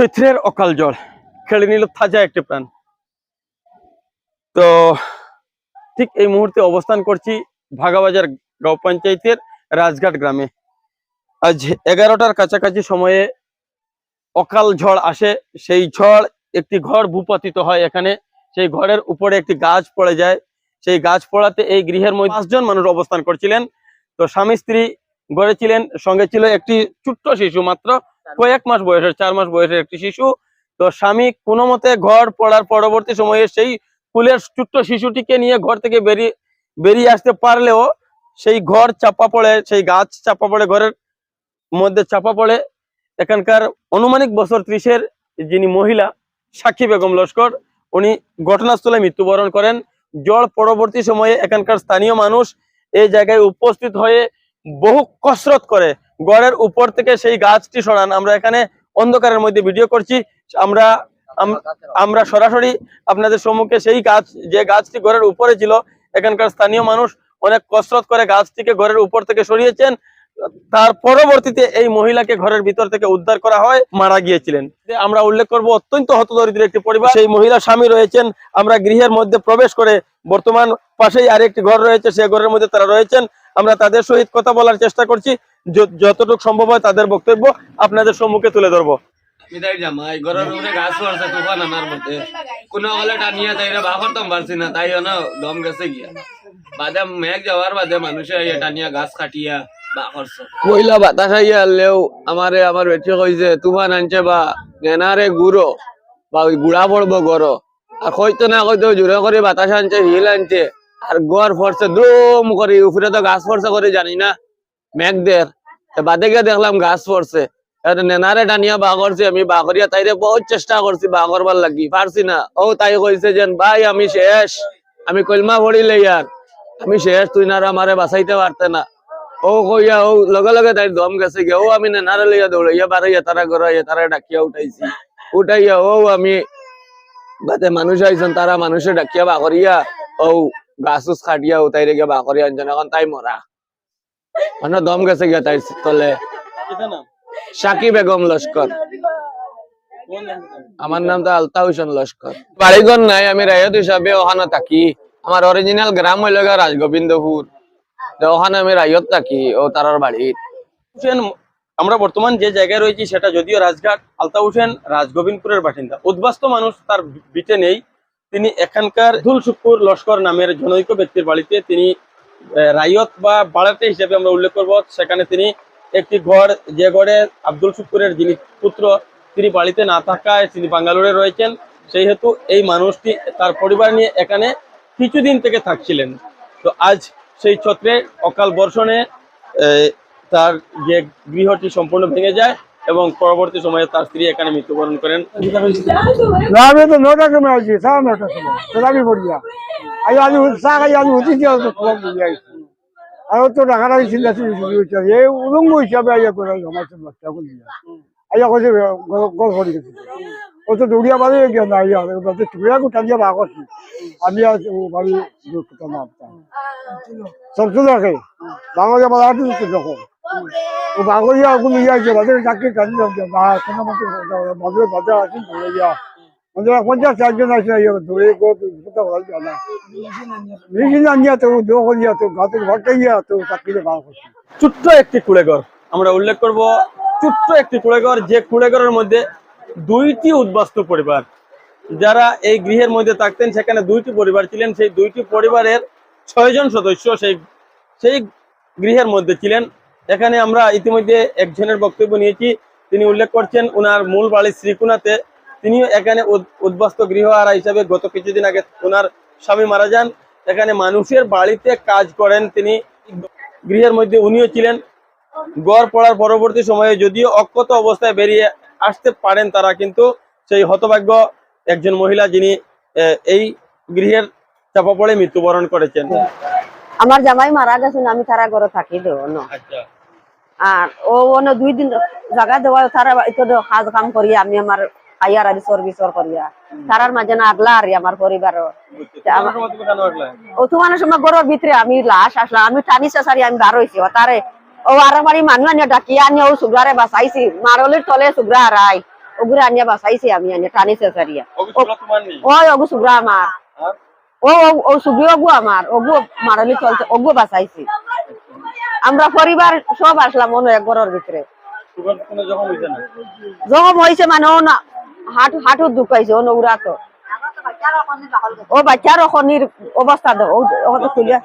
চৈত্রের অকাল জল খেলে নিল থাজা একটি প্রাণ। তো ঠিক এই মুহূর্তে অবস্থান করছি ভাগাবাজার গাঁও পঞ্চায়েতের রাজঘাট গ্রামে। আজ এগারোটার কাছাকাছি সময়ে অকাল ঝড় আসে। সেই ঝড় একটি ঘর ভূপাতিত হয় এখানে। সেই ঘরের উপরে একটি গাছ পড়ে যায়। সেই গাছ পড়াতে এই গৃহের মধ্যে পাঁচজন মানুষ অবস্থান করছিলেন। তো স্বামী স্ত্রী ঘরে ছিলেন, সঙ্গে ছিল একটি ছোট্ট শিশু মাত্র। কয়েক মাস বয়সের চার মাস বয়সের একটি শিশু। তো স্বামী কোনো মতে ঘর পড়ার পরবর্তী সময়ে সেই কুলের ছোট্ট শিশুটিকে নিয়ে ঘর থেকে বেরিয়ে বেরিয়ে আসতে পারলেও সেই ঘর চাপা পড়ে সেই গাছ চাপা পড়ে ঘরের মধ্যে চাপা পড়ে। এখানকার অনুমানিক বছর ত্রিশের যিনি মহিলা সাক্ষী বেগম লস্কর উনি ঘটনাস্থলে মৃত্যুবরণ করেন। জল পরবর্তী সময়ে এখানকার স্থানীয় মানুষ এই জায়গায় উপস্থিত হয়ে বহু কসরত করে। গড়ের উপর থেকে সেই গাছটি সরান। আমরা এখানে অন্ধকারের মধ্যে ভিডিও করছি। আমরা, আম- আমরা সরাসরি আপনাদের সম্মুখে সেই গাছ, যে গাছটি ঘরের উপরে ছিল, এখানকার স্থানীয় মানুষ অনেক কসরত করে গাছটিকে ঘরের উপর থেকে সরিয়েছেন। তার পরবর্তীতে এই মহিলাকে ঘরের ভিতর থেকে উদ্ধার করা হয়, মারা গিয়েছিলেন। আমরা উল্লেখ করব, অত্যন্ত হতদরিদ্র একটি পরিবার। সেই মহিলা স্বামী রয়েছেন। আমরা গৃহের মধ্যে প্রবেশ করে বর্তমান পাশেই আরেকটি ঘর রয়েছে। সেই ঘরের মধ্যে তারা রয়েছেন। আমরা তাদের সহিত কথা বলার চেষ্টা করছি। য- যতটুকু সম্ভব হয় তাদের বক্তব্য আপনাদের সম্মুখে তুলে ধরবো। মিদাই জামাই ঘরের উপরে গাছ পড়ছে তুফান আনার মধ্যে। কোনো হলে টানিয়া তাইরা বা করতাম পারছি না তাই না দম গেছে গিয়া। বাদে মেঘ যাওয়ার বাদে মানুষে টানিয়া গাছ কাটিয়া বা করছে কইলা বাতাস আমারে আমার বেটি কইছে তুফান আনছে বা গেনারে গুড়ো বা ওই গুড়া পড়ব গড়ো আর কইতো না কইতো জোরে করে বাতাস আনছে হিল আনছে। আর গড় ফরছে দুম করে, উপরে তো গাছ ফরছে করে জানি না। মেঘদের। বাদে গিয়ে দেখলাম গাছ এবার নেনারে টানিয়া বা করছি আমি বা করিয়া তাইরে বহুত চেষ্টা করছি বা করবার লাগি, পারছি না। ও তাই কইছে যেন, ভাই, আমি শেষ। আমি কলমা পড়িলে ইয়ার। আমি শেষ, তুই না আমারে বাঁচাইতে পারতে না। ও কইয়া, ও লগে লগে তাই দম গেছে গিয়া, ও, আমি নেনারে লইয়া দৌড়াইয়া বাড়াইয়া তারা গড়াইয়া তারা ডাকিয়া উঠাইছি। উঠাইয়া, ও, আমি বাতে মানুষ আইছেন, তারা মানুষে ডাকিয়া বা করিয়া, ও গাছ উছ কাটিয়া ও তাইরে গিয়া বা আনছেন এখন তাই মরা মানে দম গেছে গিয়া তাই তলে। শাকি বেগম লস্কর আমার নাম তো আলতা হোসেন লস্কর বাড়িঘর নাই, আমি রায়ত হিসাবে ওখানে থাকি আমার অরিজিনাল গ্রাম হইল গিয়া রাজগোবিন্দপুর ওখানে আমি রায়ত থাকি ও তারার বাড়ির আমরা বর্তমান যে জায়গায় রয়েছি, সেটা যদিও রাজঘাট, আলতা হোসেন, রাজগোবিন্দপুরের বাসিন্দা। উদ্বাস্ত মানুষ তার বিটে নেই। তিনি এখানকার ধুল শুকুর লস্কর নামের জনৈক ব্যক্তির বাড়িতে তিনি রায়ত বা বাড়াতে হিসেবে আমরা উল্লেখ করব। সেখানে তিনি একটি ঘর, যে ঘরে আব্দুল শুকুরের যিনি পুত্র, তিনি বাড়িতে না থাকায় তিনি বাঙ্গালোরে রয়েছেন। সেই হেতু এই মানুষটি তার পরিবার নিয়ে এখানে কিছুদিন থেকে থাকছিলেন। তো আজ সেই ছত্রে অকাল বর্ষণে তার যে গৃহটি সম্পূর্ণ ভেঙে যায়। এবং পরবর্তী সময়ে তার স্ত্রী এখানে মৃত্যুবরণ করেন। আমি তো নটা সময় আছি সাড়ে নটার তেলাপি পড়িয়া আজ আমি চা আমি এই উলঙ্গ হিসাবে আইয়া করে জমাইছে বাচ্চা করে আইয়া কইছে আইয়া টুকরা কুটা দিয়া আমি আর আমার ও বাগরিয়া আছে বাজারে চাকরি কাজে কোনো মতো বাজারে বাজার আছে ধরে আমাদের পঞ্চাশ চারজন আছে ধরে কোথাও ভালো যায় না। মেশিন আনিয়া তো, দোয়া করিয়া তো গাছের ঘরটা তো, চাকরিতে বার করছি। ছোট্ট একটি কুড়েঘর আমরা উল্লেখ করব, ছোট্ট একটি কুড়েঘর যে কুড়েঘরের মধ্যে দুইটি উদ্বাস্তু পরিবার। যারা এই গৃহের মধ্যে থাকতেন, সেখানে দুইটি পরিবার ছিলেন। সেই দুইটি পরিবারের ছয়জন সদস্য সেই সেই গৃহের মধ্যে ছিলেন। এখানে আমরা ইতিমধ্যে একজনের বক্তব্য নিয়েছি। তিনি উল্লেখ করছেন উনার মূল বাড়ি শ্রীকুনাতে। তিনিও এখানে উদ- উদ্বাস্ত গৃহহারা হিসাবে গত কিছুদিন আগে ওনার স্বামী মারা যান। এখানে মানুষের বাড়িতে কাজ করেন তিনি। গৃহের মধ্যে উনিও ছিলেন। গড় পড়ার পরবর্তী সময়ে যদিও অক্ষত অবস্থায় বেরিয়ে আসতে পারেন তারা কিন্তু সেই হতভাগ্য একজন মহিলা যিনি এই গৃহের চাপা পড়ে মৃত্যুবরণ করেছেন। আমার জামাই মারা গেছেন আমি তারা ঘরে থাকি অন্য। আচ্ছা। আর ও অন্য দুই দিন জায়গা দেওয়া তারা একটু কাজ কাম করিয়া আমি আমার হাইয়ার আর সর্ভিসর করিয়া। তারার মাঝে না আগলা আর আমার পরিবার ও তোমার সময় গরুর ভিতরে আমি লাশ আসলাম আমি টানি সারি আমি বার হয়েছি তারে ও আর বাড়ি মানুষ আনিয়া ডাকিয়া আনিয়া ও সুগ্রারে বাসাইছি মারলির তলে সুগ্রা হারাই ওগুলো আনিয়া বাসাইছি আমি আনিয়া টানিছে সারিয়া অবশ্যই তোমার নেই ওই ওগু সুগ্রা আমার ও ও- সুগ্রি ওগু আমার ওগু মারলি চলছে ওগু বাসাইছি আমরা পরিবার সব আসলাম অন্য এক ঘরের ভিতরে। জখম হয়েছে মানে ও না হাঁটু দুঃখ হয়েছে ও উড়া তো। ও বাচ্চার খনির অবস্থা তো খুলিয়া